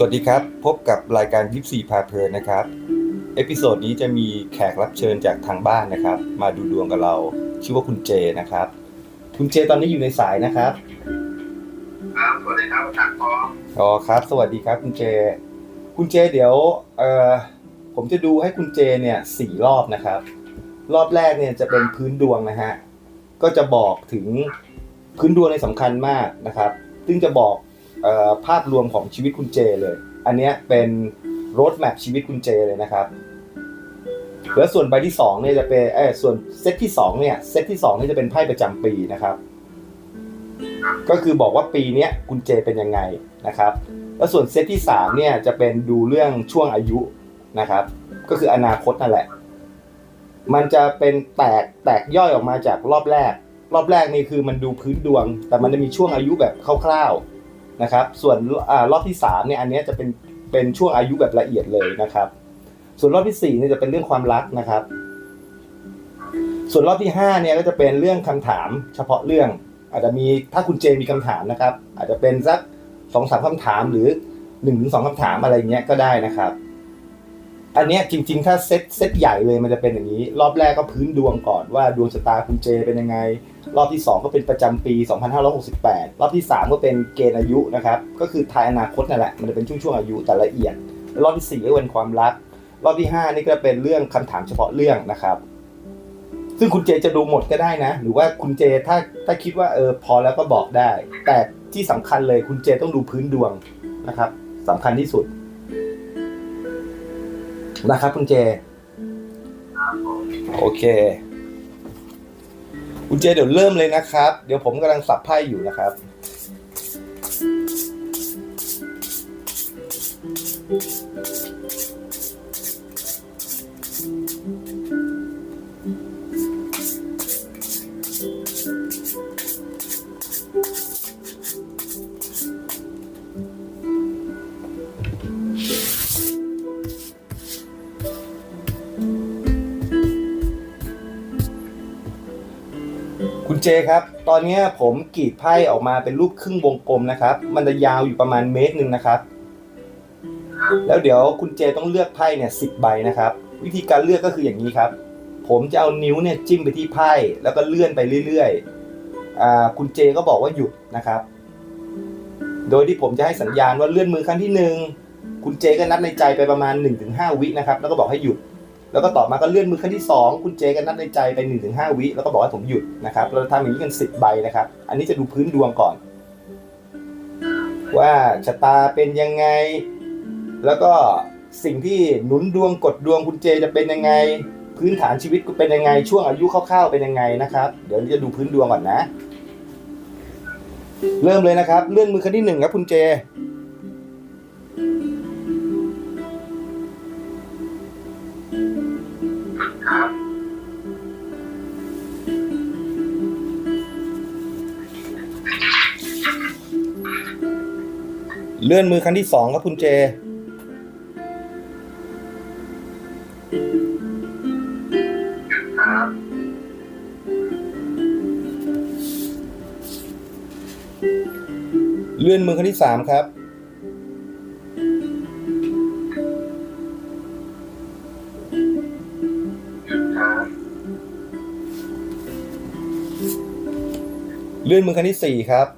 สวัสดีครับ พบกับรายการยิปซีพาเพลินนะครับ เอพิโซดนี้จะมีแขกรับเชิญจากทางบ้านนะครับ มาดูดวงกับเรา ชื่อว่าคุณเจนะครับ คุณเจตอนนี้อยู่ในสายนะครับ ครับ สวัสดีครับอาจารย์ปออ๋อครับ สวัสดีครับคุณเจ คุณเจเดี๋ยวเอ่อผมจะดูให้คุณเจเนี่ยสี่รอบนะครับ รอบแรกเนี่ยจะเป็นพื้นดวงนะฮะ ก็จะบอกถึงพื้นดวงในสำคัญมากนะครับ ซึ่งจะบอกเออ ภาพรวมของชีวิตคุณเจเลย อันนี้เป็นรดแมพชีวิตคุณเจเลยนะครับแล้วส่วนใบที่สองเนี่ยจะเป็นเออส่วนเซตที่สองเนี่ยเซตที่สองนี่จะเป็นไพ่ประจำปีนะครับ ก็คือบอกว่าปีเนี้ยคุณเจเป็นยังไงนะครับ แล้วส่วนเซตที่สามเนี่ยจะเป็นดูเรื่องช่วงอายุนะครับ ก็คืออนาคตนั่นแหละ มันจะเป็นแตกแตกย่อยออกมาจากรอบแรก รอบแรกนี่คือมันดูพื้นดวง แต่มันจะมีช่วงอายุแบบคร่าวๆ นะครับ ส่วนรอบที่สามเนี่ยอันนี้จะเป็นเป็นช่วงอายุแบบละเอียดเลยนะครับ ส่วนรอบที่สี่เนี่ยจะเป็นเรื่องความรักนะครับ ส่วนรอบที่ห้าเนี่ยก็จะเป็นเรื่องคำถามเฉพาะเรื่อง อาจจะมีถ้าคุณเจมีคำถามนะครับ อาจจะเป็นสักสองสามคำถามหรือหนึ่งถึงสองคำถามอะไรเงี้ยก็ได้นะครับ อันเนี้ยจริง ๆ ถ้าเซตเซตใหญ่เลยมันจะเป็นอย่างนี้ รอบแรกก็พื้นดวงก่อนว่าดวงชะตาคุณเจเป็นยังไง รอบที่ 2 ก็เป็นประจำปี 2568 รอบที่ 3 ก็เป็นเกณฑ์อายุนะครับ ก็คือทายอนาคตนั่นแหละ มันจะเป็นช่วงๆอายุแต่ละเอียด รอบที่ 4 ก็เป็นความรัก รอบที่ 5 นี่ก็เป็นเรื่องคำถามเฉพาะเรื่องนะครับ ซึ่งคุณเจจะดูหมดก็ได้นะ หรือว่าคุณเจถ้าถ้าคิดว่าเออพอแล้วก็บอกได้ แต่ที่สำคัญเลยคุณเจต้องดูพื้นดวงนะครับสำคัญที่สุดนะครับคุณเจครับผมโอเค คุณเจเดี๋ยวเริ่มเลยนะครับ เดี๋ยวผมกำลังสับไพ่อยู่นะครับคุณ จครับ ตอนนี้ผมกรีดไพ่ออกมาเป็นรูปครึ่งวงกลมนะครับ มันจะยาวอยู่ประมาณเมตรหนึ่งนะครับ แล้วเดี๋ยวคุณเจต้องเลือกไพ่เนี่ยสิบใบนะครับ วิธีการเลือกก็คืออย่างนี้ครับ ผมจะเอานิ้วเนี่ยจิ้มไปที่ไพ่แล้วก็เลื่อนไปเรื่อยๆอ่าคุณเจก็บอกว่าหยุดนะครับ โดยที่ผมจะให้สัญญาณว่าเลื่อนมือครั้งที่หนึ่งคุณเจก็นับในใจไปประมาณ1-5วินะครับ แล้วก็บอกให้หยุด แล้วก็ต่อมาก็เลื่อนมือครั้งที่ 2 คุณเจก็นับในใจไป 1-5 วิ แล้วก็บอกให้ผมหยุดนะครับ เราทำอย่างนี้กัน 10 ใบนะครับ อันนี้จะดูพื้นดวงก่อน ว่าชะตาเป็นยังไง แล้วก็สิ่งที่หนุนดวงกดดวงคุณเจจะเป็นยังไง พื้นฐานชีวิตเป็นยังไง ช่วงอายุคร่าวๆเป็นยังไงนะครับ เดี๋ยวจะดูพื้นดวงก่อนนะ เริ่มเลยนะครับ เลื่อนมือครั้งที่หนึ่งครับคุณเจ ครับ เลื่อนมือครั้งที่สองครับคุณเจ ครับ เลื่อนมือครั้งที่สามครับครับ เลื่อนมือครั้งที่สี่ครับ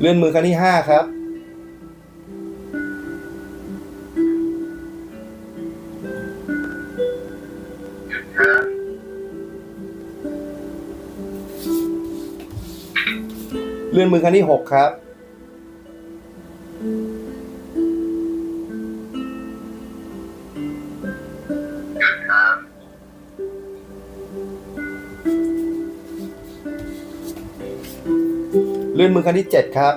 เลื่อนมือครั้งที่ห้าครับ เลื่อนมือครั้งที่หกครับ ลื่อนมือครั้งที่เจ็ดครับ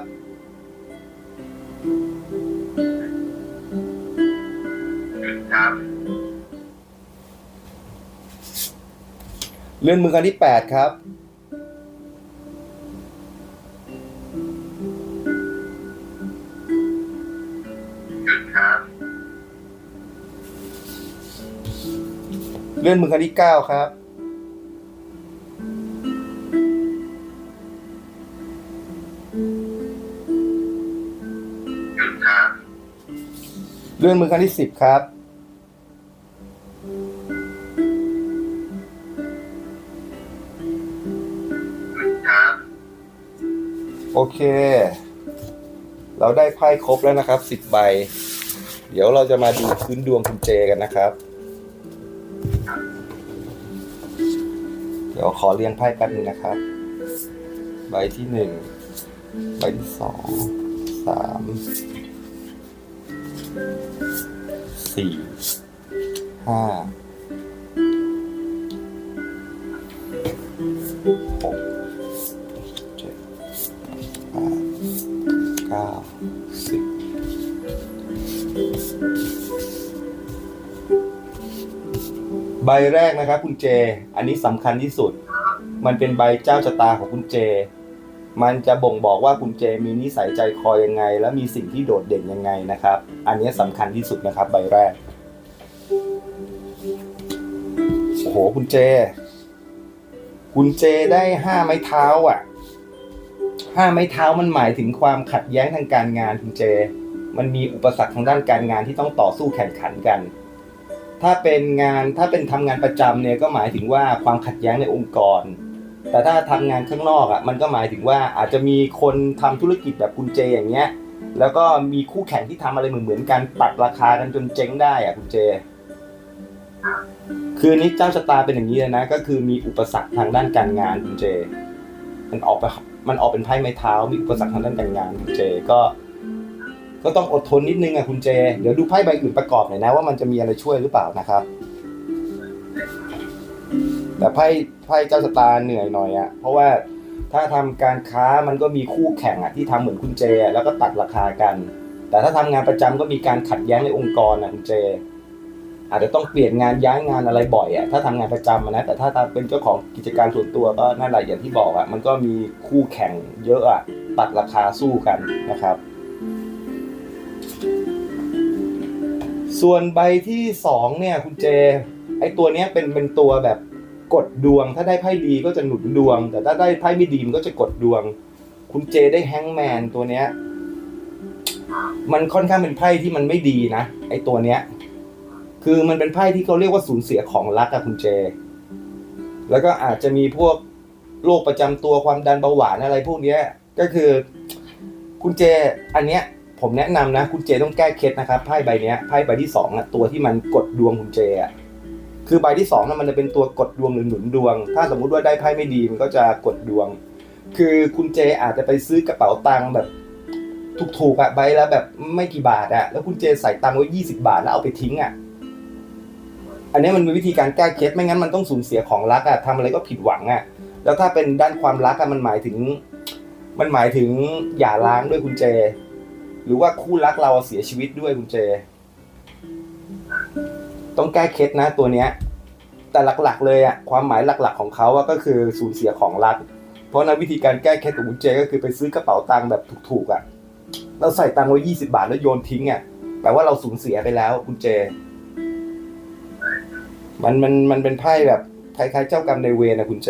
ครับ เลื่อนมือครั้งที่แปดครับ ครับเเลื่อนมือครั้งที่เก้าครับ เลื่อนมือครั้งที่สิบครับหยุดครับ โอเค เราได้ไพ่ครบแล้วนะครับสิบใบ เดี๋ยวเราจะมาดูพื้นดวงคุณเจกันนะครับ เดี๋ยวขอเรียงไพ่แป๊บนึงนะครับ ใบที่หนึ่งใบที่สองสาม สี่ห้าหกเจ็ดแปดเก้าสิบใบแรกนะครับคุณเจ อันนี้สำคัญที่สุด มันเป็นใบเจ้าชะตาของคุณเจ มันจะบ่งบอกว่าคุณเจมีนิสัยใจคอยังไง และมีสิ่งที่โดดเด่นยังไงนะครับ อันนี้สำคัญที่สุดนะครับ ใบแรกโอ้โหคุณเจ คุณเจได้ห้าไม้เท้าอะห้าไม้เท้ามันหมายถึงความขัดแย้งทางการงานคุณเจ มันมีอุปสรรคทางด้านการงานที่ต้องต่อสู้แข่งขันกัน ถ้าเป็นงานถ้าเป็นทำงานประจำเนี่ยก็หมายถึงว่าความขัดแย้งในองค์กร แต่ถ้าทำงานข้างนอกอะมันก็หมายถึงว่าอาจจะมีคนทำธุรกิจแบบคุณเจอย่างเงี้ย แล้วก็มีคู่แข่งที่ทำอะไรเหมือนเหมือนๆกันปัดราคากันจนเจ๊งได้อะคุณเจ คือนนี้เจ้าชะตาเป็นอย่างนี้เลยนะ ก็คือมีอุปสรรคทางด้านการงานคุณเจ มันออกไปมันออกเป็นไพ่ไม้เท้า มีอุปสรรคทางด้านการงานคุณเจก็ก็ต้องอดทนนิดนึงอะคุณเจ เดี๋ยวดูไพ่ใบอื่นประกอบหน่อยนะว่ามันจะมีอะไรช่วยหรือเปล่านะครับ แต่ไพ่ ไพ่เจ้าชะตาเหนื่อยหน่อยอะเพราะว่าถ้าทำการค้ามันก็มีคู่แข่งอะที่ทำเหมือนคุณเจ แล้วก็ตัดราคากัน แต่ถ้าทำงานประจำก็มีการขัดแย้งในองค์กรอะคุณเจ อาจจะต้องเปลี่ยนงานย้ายงานอะไรบ่อยอะถ้าทำงานประจำนะแต่ถ้าเป็นเจ้าของกิจการส่วนตัวก็นั่นแหละอย่างที่บอกอะมันก็มีคู่แข่งเยอะอะตัดราคาสู้กันนะครับส่วนใบที่สองเนี่ยคุณเจ ไอตัวเนี้ยเป็นเป็นตัวแบบ กดดวง ถ้าได้ไพ่ดีก็จะหนุนดวง แต่ถ้าได้ไพ่ไม่ดีมันก็จะกดดวง คุณเจได้แฮงแมนตัวเนี้ย มันค่อนข้างเป็นไพ่ที่มันไม่ดีนะไอตัวเนี้ย คือมันเป็นไพ่ที่เขาเรียกว่าสูญเสียของรักอะคุณเจ แล้วก็อาจจะมีพวกโรคประจำตัวความดันเบาหวานอะไรพวกเนี้ย ก็คือ คุณเจ อันเนี้ย ผมแนะนำนะ คุณเจต้องแก้เคล็ดนะครับไพ่ใบเนี้ยไพ่ใบที่สองอะตัวที่มันกดดวงคุณเจอะ คือใบที่สองน่ะมันจะเป็นตัวกดดวงหรือหนุนดวง ถ้าสมมุติว่าได้ไพ่ไม่ดีมันก็จะกดดวง คือคุณเจอาจจะไปซื้อกระเป๋าตังค์แบบถูกๆอะใบละแบบไม่กี่บาทอะแล้วคุณเจใส่ตังค์ไว้ยี่สิบาทแล้วเอาไปทิ้งอะอันนี้มันมีวิธีการแก้เคล็ดไม่งั้นมันต้องสูญเสียของรักอะทำอะไรก็ผิดหวังอะแล้วถ้าเป็นด้านความรักอะมันหมายถึง มันหมายถึงหย่าร้างด้วยคุณเจ หรือว่าคู่รักเราเสียชีวิตด้วยคุณเจ ต้องแก้เคล็ดนะตัวเนี้ยแต่หลักๆ เลยอะความหมายหลักๆของเขาอะก็คือสูญเสียของรัก เพราะนั้นวิธีการแก้เคล็ดของคุณเจก็คือไปซื้อกระเป๋าตังค์แบบถูกๆอะเราใส่ตังค์ไว้ยี่สิบาทแล้วโยนทิ้งอะแปลว่าเราสูญเสียไปแล้วคุณเจ มันมันมันเป็นไพ่แบบคล้ายๆเจ้ากรรมในเวรนะคุณเจ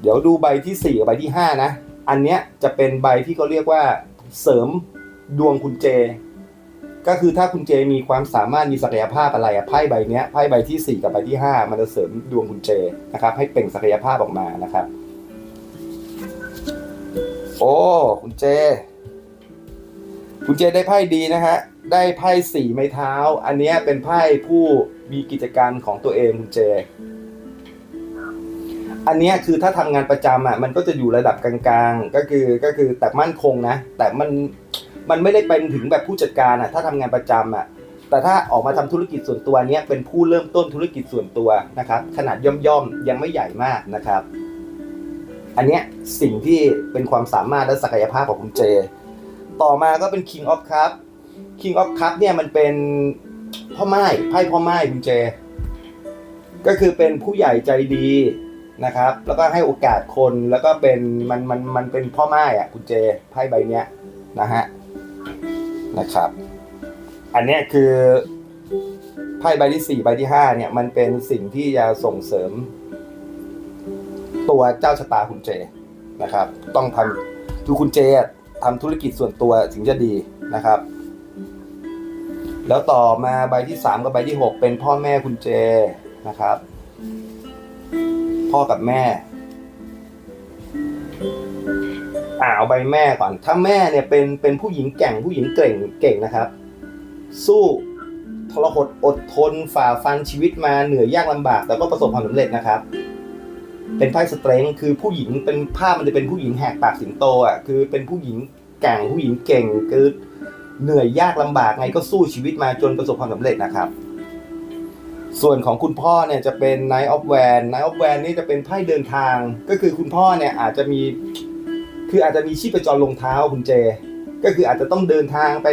เดี๋ยวดูใบที่สี่กับใบที่ห้านะ อันเนี้ยจะเป็นใบที่เขาเรียกว่าเสริมดวงคุณเจ ก็คือถ้าคุณเจมีความสามารถมีศักยภาพอะไรอะไพ่ใบเนี้ยไพ่ใบที่สี่กับใบที่ห้ามันจะเสริมดวงคุณเจนะครับ ให้เปล่งศักยภาพออกมานะครับ โอ้คุณเจ คุณเจได้ไพ่ดีนะฮะได้ไพ่สี่ไม้เท้า อันนี้เป็นไพ่ผู้มีกิจการของตัวเองคุณเจ อันนี้คือถ้าทำงานประจำอะมันก็จะอยู่ระดับกลางๆ ก็คือก็คือแต่มั่นคงนะ แต่มัน มันไม่ได้เป็นถึงแบบผู้จัดการอะถ้าทำงานประจำอะแต่ถ้าออกมาทำธุรกิจส่วนตัวเนี้ยเป็นผู้เริ่มต้นธุรกิจส่วนตัวนะครับขนาดย่อมๆยังไม่ใหญ่มากนะครับ อันเนี้ยสิ่งที่เป็นความสามารถและศักยภาพของคุณเจ ต่อมาก็เป็น King of Cup King of Cup เนี่ยมันเป็นพ่อไม้ไพ่พ่อไม้คุณเจ ก็คือเป็นผู้ใหญ่ใจดีนะครับ แล้วก็ให้โอกาสคนแล้วก็เป็นมันมันมันเป็นพ่อไม้อะคุณเจไพ่ใบเนี้ยนะฮะ นะครับ อันนี้คือไพ่ใบที่สี่ใบที่ห้าเนี่ยมันเป็นสิ่งที่จะส่งเสริม ตัวเจ้าชะตาคุณเจนะครับ ต้องทำคือคุณเจอะทำธุรกิจส่วนตัวถึงจะดีนะครับ แล้วต่อมาใบที่สามกับใบที่หกเป็นพ่อแม่คุณเจนะครับ พ่อกับแม่ อ่าเอาใบแม่ก่อน ถ้าแม่เนี่ยเป็นเป็นผู้หญิงแก่งผู้หญิงเก่งเก่งนะครับ สู้ทรหดอดทนฝ่าฟันชีวิตมาเหนื่อยยากลำบากแต่ก็ประสบความสำเร็จนะครับ เป็นไพ่สเตรนท์คือผู้หญิงเป็นภาพมันจะเป็นผู้หญิงแหกปากสิงโตอะคือเป็นผู้หญิงแก่งผู้หญิงเก่งคือเหนื่อยยากลำบากไงก็สู้ชีวิตมาจนประสบความสำเร็จนะครับ ส่วนของคุณพ่อเนี่ยจะเป็น Knight of w a n Knight of w a n นี่จะเป็นไพ่เดินทาง ก็คือคุณพ่อเนี่ยอาจจะมี คืออาจจะมีชีพจรลงเท้าคุณเจ ก็คืออาจจะต้องเดินทางไป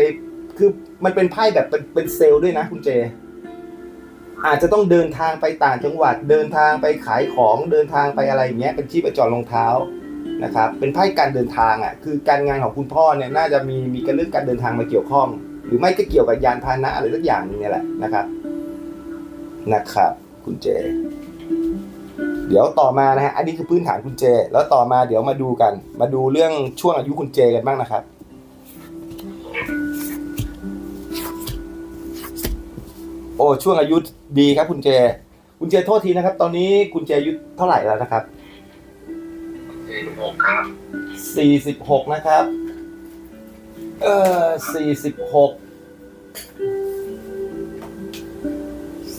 คือมันเป็นไพ่แบบเป็นเป็นเซลล์ด้วยนะคุณเจ อาจจะต้องเดินทางไปต่างจังหวัด เดินทางไปขายของเดินทางไปอะไรอย่างเงี้ย เป็นชีพจรลงเท้านะครับ เป็นไพ่การเดินทางอะ คือการงานของคุณพ่อเนี่ยน่าจะมีมีการเรื่องการเดินทางมาเกี่ยวข้อง หรือไม่ก็เกี่ยวกับยานพาหนะอะไรสักอย่างนึงเนี่ยแหละนะครับ นะครับ คุณเจ เดี๋ยวต่อมานะฮะ อันนี้คือพื้นฐานคุณเจ แล้วต่อมาเดี๋ยวมาดูกัน มาดูเรื่องช่วงอายุคุณเจกันบ้างนะครับ โอ้ช่วงอายุดีครับคุณเจ คุณเจโทษทีนะครับ ตอนนี้คุณเจอายุเท่าไหร่แล้วนะครับสี่หกครับสี่สิบหกนะครับ เออสี่สิบหก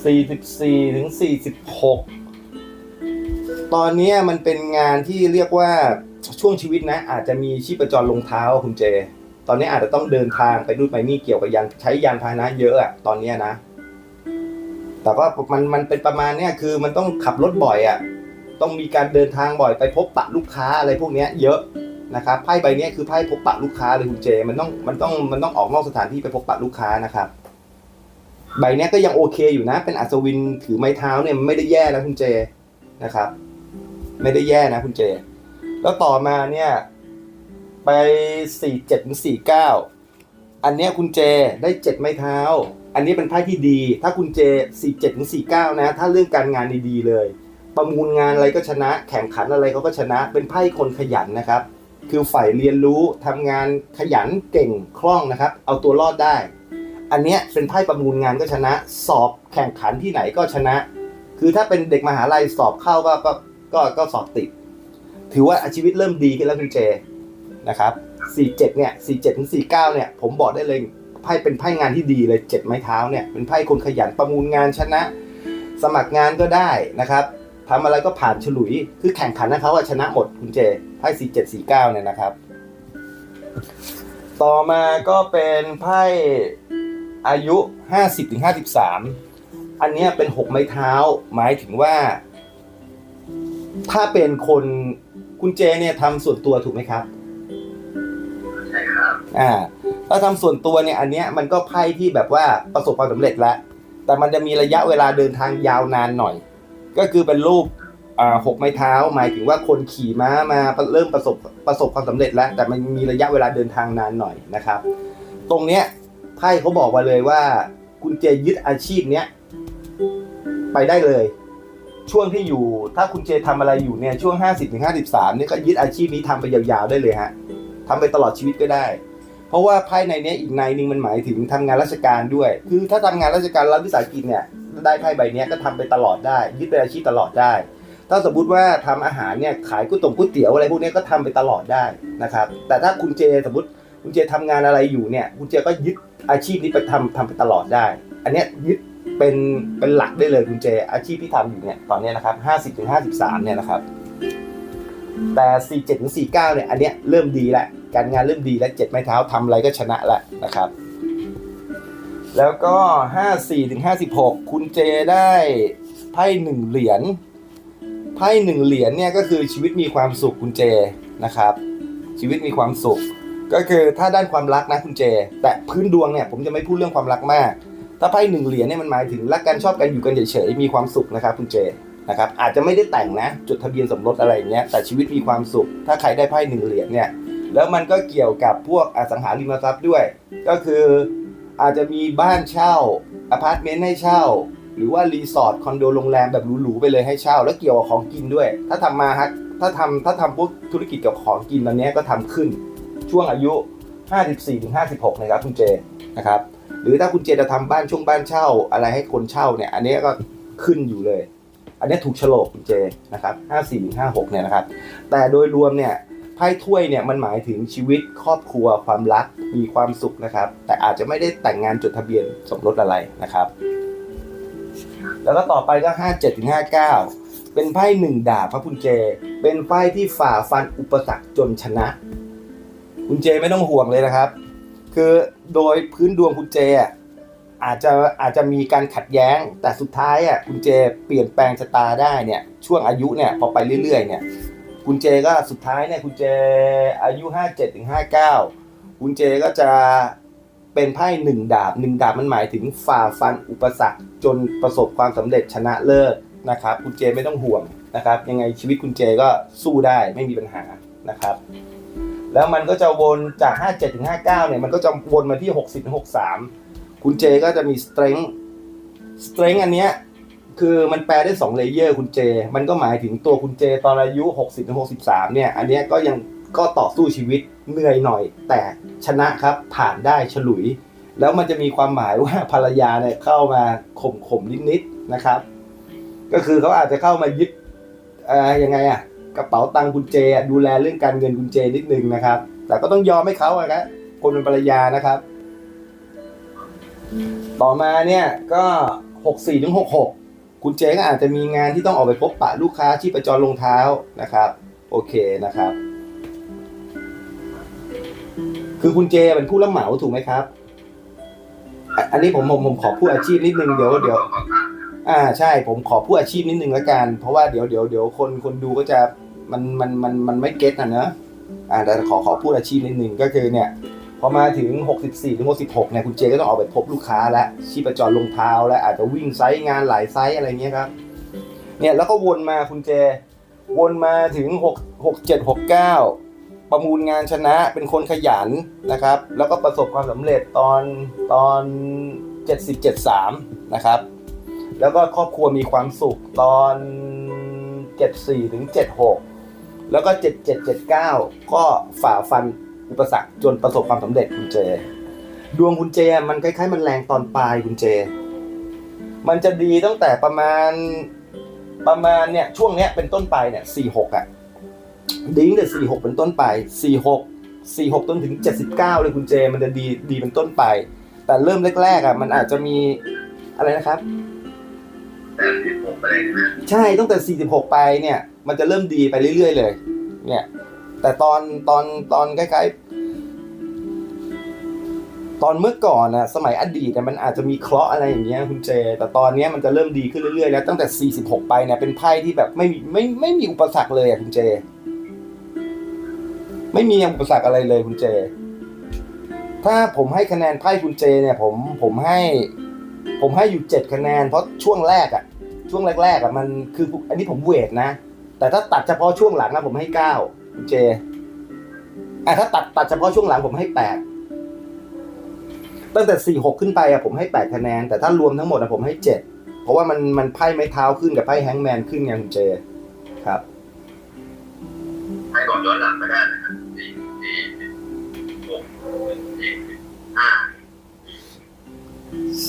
สี่สิบสี่ถึงสี่สิบหก ตอนนี้มันเป็นงานที่เรียกว่าช่วงชีวิตนะ อาจจะมีชีพจรลงเท้าคุณเจ ตอนนี้อาจจะต้องเดินทางไปนู่นไปนี่เกี่ยวกับยานใช้ยานพาหนะเยอะอะตอนนี้นะ แต่ว่ามันมันเป็นประมาณเนี้ยคือมันต้องขับรถบ่อยอะต้องมีการเดินทางบ่อยไปพบปะลูกค้าอะไรพวกเนี้ยเยอะนะครับไพ่ใบนี้คือไพ่พบปะลูกค้าเลยคุณเจ มันต้องมันต้องมันต้องออกนอกสถานที่ไปพบปะลูกค้านะครับใบนี้ก็ยังโอเคอยู่นะ เป็นอัศวินถือไม้เท้าเนี่ยมันไม่ได้แย่นะคุณเจนะครับ ไม่ได้แย่นะคุณเจ แล้วต่อมาเนี่ย ไปสี่เจ็ดถึงสี่เก้าอันเนี้ยคุณเจได้เจ็ดไม้เท้า อันนี้เป็นไพ่ที่ดี ถ้าคุณเจสี่เจ็ดถึงสี่เก้านะ ถ้าเรื่องการงานดีๆเลย ประมูลงานอะไรก็ชนะ แข่งขันอะไรเขาก็ชนะ เป็นไพ่คนขยันนะครับ คือฝ่ายเรียนรู้ทำงานขยันเก่งคล่องนะครับ เอาตัวรอดได้ อันเนี้ยเป็นไพ่ประมูลงานก็ชนะ สอบแข่งขันที่ไหนก็ชนะ คือถ้าเป็นเด็กมหาลัยสอบเข้าก็ ก็ก็สอบติด ถือว่าชีวิตเริ่มดีขึ้นแล้วคุณเจนะครับ47เจ็ดเนี่ย47ถึง49เก้าเนี่ยผมบอกได้เลยไพ่เป็นไพ่งานที่ดีเลย7ไม้เท้าเนี่ยเป็นไพ่คนขยันประมูลงานชนะ สมัครงานก็ได้นะครับทำอะไรก็ผ่านฉลุย คือแข่งขันนะเขาชนะหมดคุณเจไพ่47 49เก้าเนี่ยนะครับ ต่อมาก็เป็นไพ่อายุ50ถึง53อันนี้เป็น6ไม้เท้า หมายถึงว่า ถ้าเป็นคนคุณเจเนี่ยทำส่วนตัวถูกไหมครับ ใช่ครับ อ่า ถ้าทำส่วนตัวเนี่ยอันเนี้ยมันก็ไพ่ที่แบบว่าประสบความสำเร็จแล้ว แต่มันจะมีระยะเวลาเดินทางยาวนานหน่อย ก็คือเป็นรูปอ่าหกไม้เท้า หมายถึงว่าคนขี่ม้ามาเริ่มประสบประสบความสำเร็จแล้ว แต่มันมีระยะเวลาเดินทางนานหน่อยนะครับ ตรงเนี้ยไพ่เขาบอกมาเลยว่า คุณเจยึดอาชีพเนี้ยไปได้เลย ช่วงที่อยู่ ถ้าคุณเจทำอะไรอยู่เนี่ยช่วง 50ถึง53เนี่ยก็ยึดอาชีพนี้ทำไปยาวๆได้เลยฮะทำไปตลอดชีวิตก็ได้ เพราะว่าไพ่ในนี้อีกในนึงมันหมายถึงทำงานราชการด้วย คือถ้าทำงานราชการรัฐวิสาหกิจเนี่ยได้ไพ่ใบเนี้ยก็ทำไปตลอดได้ ยึดเป็นอาชีพตลอดได้ ถ้าสมมติว่าทำอาหารเนี่ยขายก๋วยตงก๋วยเตี๋ยวอะไรพวกนี้ก็ทำไปตลอดได้นะครับ แต่ถ้าคุณเจสมมติคุณเจทำงานอะไรอยู่เนี่ยคุณเจก็ยึดอาชีพนี้ไปทำทำไปตลอดได้ อันเนี้ยยึด เป็นเป็นหลักได้เลยคุณเจ อาชีพที่ทำอยู่เนี่ยตอนนี้นะครับ50ถึง53เนี่ยนะครับ แต่47ถึง49เนี่ยอันเนี้ยเริ่มดีแล้วการงานเริ่มดีแล้วเจ็ดไม้เท้าทำอะไรก็ชนะแล้วนะครับ แล้วก็54ถึง56คุณเจได้ไพ่หนึ่งเหรียญไพ่หนึ่งเหรียญเนี่ยก็คือชีวิตมีความสุขคุณเจนะครับ ชีวิตมีความสุข ก็คือถ้าด้านความรักนะคุณเจ แต่พื้นดวงเนี่ยผมจะไม่พูดเรื่องความรักมาก ถ้าไพ่หนึ่งเหรียญเนี่ยมันหมายถึงรักกันชอบกันอยู่กันเฉยๆมีความสุขนะครับ คุณเจนะครับอาจจะไม่ได้แต่งนะ จดทะเบียนสมรสอะไรอย่างเงี้ยแต่ชีวิตมีความสุข ถ้าใครได้ไพ่หนึ่งเหรียญเนี่ยแล้วมันก็เกี่ยวกับพวกอสังหาริมทรัพย์ด้วย ก็คืออาจจะมีบ้านเช่าอพาร์ตเมนต์ให้เช่า หรือว่ารีสอร์ทคอนโดโรงแรมแบบหรูๆไปเลยให้เช่า แล้วเกี่ยวกับของกินด้วย ถ้าทำมาฮะถ้าทำถ้าทำพวกธุรกิจกับของกินตอนนี้ก็ทำขึ้นช่วงอายุ 54ถึง56 นะครับคุณเจนะครับ หรือถ้าคุณเจจะทำบ้านช่วงบ้านเช่า อะไรให้คนเช่าเนี่ยอันนี้ก็ขึ้นอยู่เลย อันนี้ถูกโฉลกคุณเจนะครับ54ถึง56เนี่ยนะครับ แต่โดยรวมเนี่ยไพ่ถ้วยเนี่ยมันหมายถึงชีวิตครอบครัวความรักมีความสุขนะครับ แต่อาจจะไม่ได้แต่งงานจดทะเบียนสมรสอะไรนะครับ แล้วก็ต่อไปก็57ถึง59เเป็นไพ่หนึ่งดาบครับคุณเจ เป็นไพ่ที่ฝ่าฟันอุปสรรคจนชนะ คุณเจไม่ต้องห่วงเลยนะครับ คือโดยพื้นดวงคุณเจอะอาจจะอาจจะมีการขัดแย้ง แต่สุดท้ายอะคุณเจเปลี่ยนแปลงชะตาได้เนี่ยช่วงอายุเนี่ยพอไปเรื่อยๆเนี่ยคุณเจก็สุดท้ายเนี่ยคุณเจอายุ 57ถึง59 คุณเจก็จะเป็นไพ่หนึ่งดาบหนึ่งดาบมันหมายถึงฝ่าฟันอุปสรรคจนประสบความสำเร็จชนะเลิศนะครับคุณเจไม่ต้องห่วงนะครับยังไงชีวิตคุณเจก็สู้ได้ไม่มีปัญหานะครับ แล้วมันก็จะวนจาก 57ถึง59เนี่ยมันก็จะวนมาที่ 60ถึง63 คุณเจก็จะมี strength strength อันเนี้ยคือมันแปลได้2เลเยอร์คุณเจ มันก็หมายถึงตัวคุณเจตอนอายุ 60ถึง63เนี่ยอันเนี้ยก็ยังก็ต่อสู้ชีวิตเหนื่อยหน่อย แต่ชนะครับผ่านได้ฉลุย แล้วมันจะมีความหมายว่าภรรยาเนี่ยเข้ามาข่มข่มนิดๆนะครับ ก็คือเขาอาจจะเข้ามายึดอ่อยังไงอะ กระเป๋าตังค์คุณเจดูแลเรื่องการเงินคุณเจนิดนึงนะครับ แต่ก็ต้องยอมให้เขาอะครับคนเป็นภรรยานะครับ ต่อมาเนี่ยก็หกสี่ถึงหกหกคุณเจก็อาจจะมีงานที่ต้องออกไปพบปะลูกค้าที่ประจรลงเท้านะครับ โอเคนะครับ คือคุณเจเป็นผู้รับเหมาถูกไหมครับ อันนี้ผมผมผมขอพูดอาชีพนิดนึงเดี๋ยวเดี๋ยว อ่าใช่ผมขอพูดอาชีพนิดนึงละกัน เพราะว่าเดี๋ยวเดี๋ยวเดี๋ยวคนคนดูก็จะมันมันมันมันไม่เก็ตนะเนอะอ่าแต่ขอขอพูดอาชีพนิดนึงก็คือเนี่ยพอมาถึง 64ถึง66เนี่ยคุณเจก็ต้องออกไปพบลูกค้าแล้วชีพจรลงเท้าแล้วอาจจะวิ่งไซต์งานหลายไซต์อะไรเงี้ยครับเนี่ยแล้วก็วนมาคุณเจ วนมาถึง6 6 7 6 9 ประมูลงานชนะเป็นคนขยันนะครับ แล้วก็ประสบความสำเร็จตอนตอน 77 3 นะครับ แล้วก็ครอบครัวมีความสุขตอน 74 ถึง 76 แล้วก็ 77 79 ก็ฝ่าฟันอุปสรรคจนประสบความสำเร็จคุณเจ ดวงคุณเจมันคล้ายๆ มันแรงตอนปลายคุณเจ มันจะดีตั้งแต่ประมาณประมาณเนี่ยช่วงเนี้ยเป็นต้นไปเนี่ย46อะดีตั้งแต่46 เป็นต้นไป 46 46จนถึง 79 เลยคุณเจ มันจะดีดีเป็นต้นไป แต่เริ่มแรกๆอะมันอาจจะมีอะไรนะครับ แต่ที่ผมไปเลยนะใช่ตั้งแต่ 46 ไปเนี่ย มันจะเริ่มดีไปเรื่อย ๆ เลย เนี่ย แต่ตอนตอนตอนคล้ๆ ตอนเมื่อก่อนนะสมัยอดีตเนี่ยมันอาจจะมีเคราะห์อะไรอย่างเงี้ยคุณเจ แต่ตอนเนี้ยมันจะเริ่มดีขึ้นเรื่อยๆแล้วตั้งแต่ 46 ไปเนี่ยเป็นไพ่ที่แบบไม่มีไม่ไม่มีอุปสรรคเลยอะคุณเจ ไม่มีอุปสรรคอะไรเลยคุณเจ ถ้าผมให้คะแนนไพ่คุณเจเนี่ย ผมผมให้ ผมให้อยู่เจ็ดคะแนน เพราะช่วงแรกอะช่วงแรกๆอะมันคืออันนี้ผมเวทนะ แต่ถ้าตัดเฉพาะช่วงหลังอะผมให้เก้าคุณเจอะถ้าตัดตัดเฉพาะช่วงหลังผมให้แปดตั้งแต่สี่หกขึ้นไปอะผมให้แปดคะแนน แต่ถ้ารวมทั้งหมดอะผมให้เจ็ดเพราะว่ามันมันไพ่ไม้เท้าขึ้นกับไพ่แฮงแมนขึ้นไงคุณเจครับให้ก่อนย้อนหลังก็ได้นะครับสี่สี่หกสี่ห้า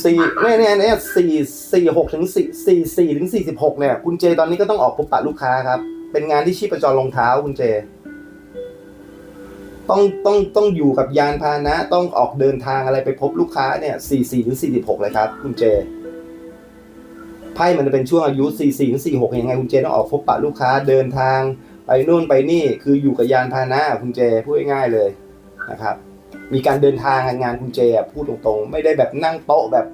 สี่เนี่ยเนี่ยเนี่ยสี่สี่หกถึงสี่สี่สี่ถึงสี่สิบหกเนี่ย คุณเจตอนนี้ก็ต้องออกพบปะลูกค้าครับ เป็นงานที่ชีพจรรองเท้าคุณเจ ต้องต้องต้องอยู่กับยานพาหนะ ต้องออกเดินทางอะไรไปพบลูกค้าเนี่ยสี่สี่ถึงสี่สิบหกเลยครับ คุณเจไพ่มันจะเป็นช่วงอายุสี่สี่ถึงสี่หกยังไง คุณเจต้องออกพบปะลูกค้าเดินทาง ไปนู่นไปนี่คืออยู่กับยานพาหนะ คุณเจพูดง่ายๆเลยนะครับ มีการเดินทางงานคุณเจอะพูดตรงๆ ไม่ได้แบบนั่งโต๊ะแบบ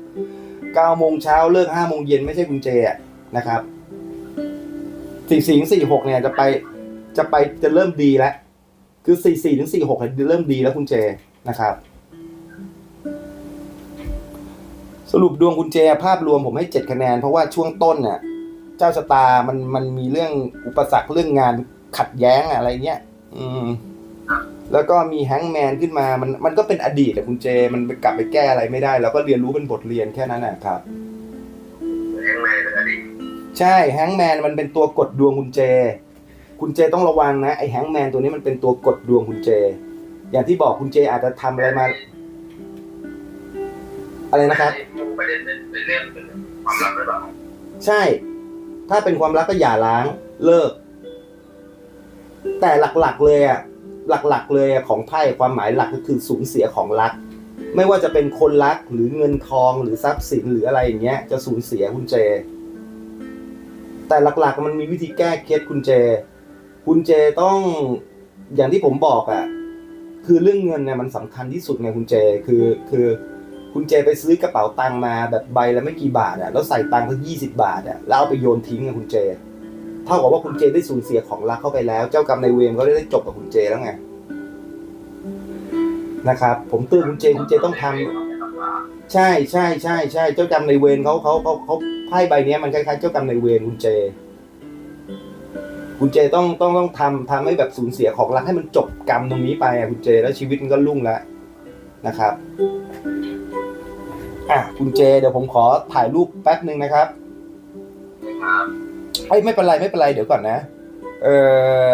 เก้าโมงเช้าเลิกห้าโมงเย็นไม่ใช่คุณเจอะนะครับสี่สี่ถึงสี่หกเนี่ยจะไปจะไปจะเริ่มดีแล้วคือสี่สี่ถึงสี่หกเริ่มดีแล้วคุณเจนะครับ สรุปดวงคุณเจภาพรวมผมให้เจ็ดคะแนน เพราะว่าช่วงต้นเนี่ยเจ้าชะตามันมันมีเรื่องอุปสรรคเรื่องงานขัดแย้งอะไรเงี้ย อืม แล้วก็มีแฮงก์แมนขึ้นมา มันมันก็เป็นอดีตแต่คุณเจ มันไปกลับไปแก้อะไรไม่ได้ เราก็เรียนรู้เป็นบทเรียนแค่นั้นนะครับแห้งแม่เป็นอดีตใช่แฮงก์แมนมันเป็นตัวกดดวงคุณเจ คุณเจต้องระวังนะไอแฮงก์แมนตัวนี้มันเป็นตัวกดดวงคุณเจ อย่างที่บอกคุณเจอาจจะทำอะไรมา อะไรนะครับ มุ่งประเด็นเป็นเรื่องเป็นความลับหรือเปล่าใช่ ถ้าเป็นความรักก็อย่าล้างเลิก แต่หลักๆเลยอะ หลักๆ เลยของไพ่ความหมายหลักก็คือสูญเสียของรัก ไม่ว่าจะเป็นคนรักหรือเงินทองหรือทรัพย์สินหรืออะไรอย่างเงี้ยจะสูญเสียคุณเจ แต่หลักๆ มันมีวิธีแก้เคล็ดคุณเจ คุณเจต้องอย่างที่ผมบอกอะคือเรื่องเงินเนี่ยมันสำคัญที่สุดไงคุณเจคือคือคุณเจไปซื้อกระเป๋าตังค์มาแบบใบละไม่กี่บาทอะแล้วใส่ตังค์สักยี่สิบาทอะแล้วเอาไปโยนทิ้งอะคุณเจ เท่ากับว่าคุณเจได้สูญเสียของรักเข้าไปแล้ว เจ้ากรรมนายเวรเขาได้จบกับคุณเจแล้วไงนะครับ ผมเตือนคุณเจคุณเจต้องทำใช่ใช่ใช่ใช่เจ้ากรรมนายเวรเขาเขาเขาเขาไพ่ใบเนี้ยมันคล้ายๆเจ้ากรรมนายเวรคุณเจ คุณเจต้องต้องต้องทำทำให้แบบสูญเสียของรักให้มันจบกรรมตรงนี้ไปอะคุณเจแล้วชีวิตมันก็รุ่งแล้วนะครับอะคุณเจ เดี๋ยวผมขอถ่ายรูปแป๊บหนึ่งนะครับครับ เอ้ยไม่เป็นไรไม่เป็นไรเดี๋ยวก่อนนะ เออ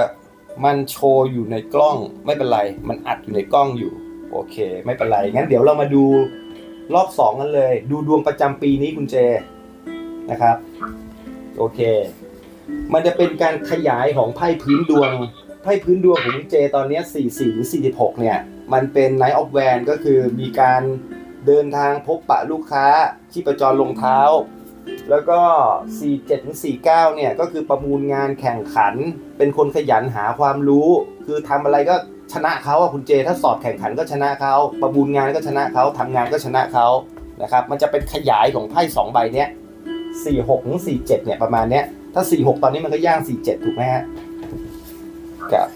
มันโชว์อยู่ในกล้องไม่เป็นไร มันอัดอยู่ในกล้องอยู่ โอเค ไม่เป็นไรงั้นเดี๋ยวเรามาดูรอบสองกันเลย ดูดวงประจำปีนี้คุณเจนะครับ โอเค มันจะเป็นการขยายของไพ่พื้นดวงไพ่พื้นดวงของคุณเจตอนนี้44หรือ46 เนี่ย มันเป็น Night of Van ก็คือมีการเดินทางพบปะลูกค้าชีพจรลงเท้า แล้วก็ 47ถึง49 เนี่ย ก็คือประมูลงานแข่งขัน เป็นคนขยันหาความรู้ คือทำอะไรก็ชนะเขาอะคุณเจ ถ้าสอบแข่งขันก็ชนะเขา ประมูลงานก็ชนะเขาทำงานก็ชนะเขานะครับ มันจะเป็นขยายของไพ่สองใบเนี้ย46ถึง47 เนี่ยประมาณเนี้ย ถ้า 46 ตอนนี้มันก็ย่าง 47 ถูกไหมฮะครับ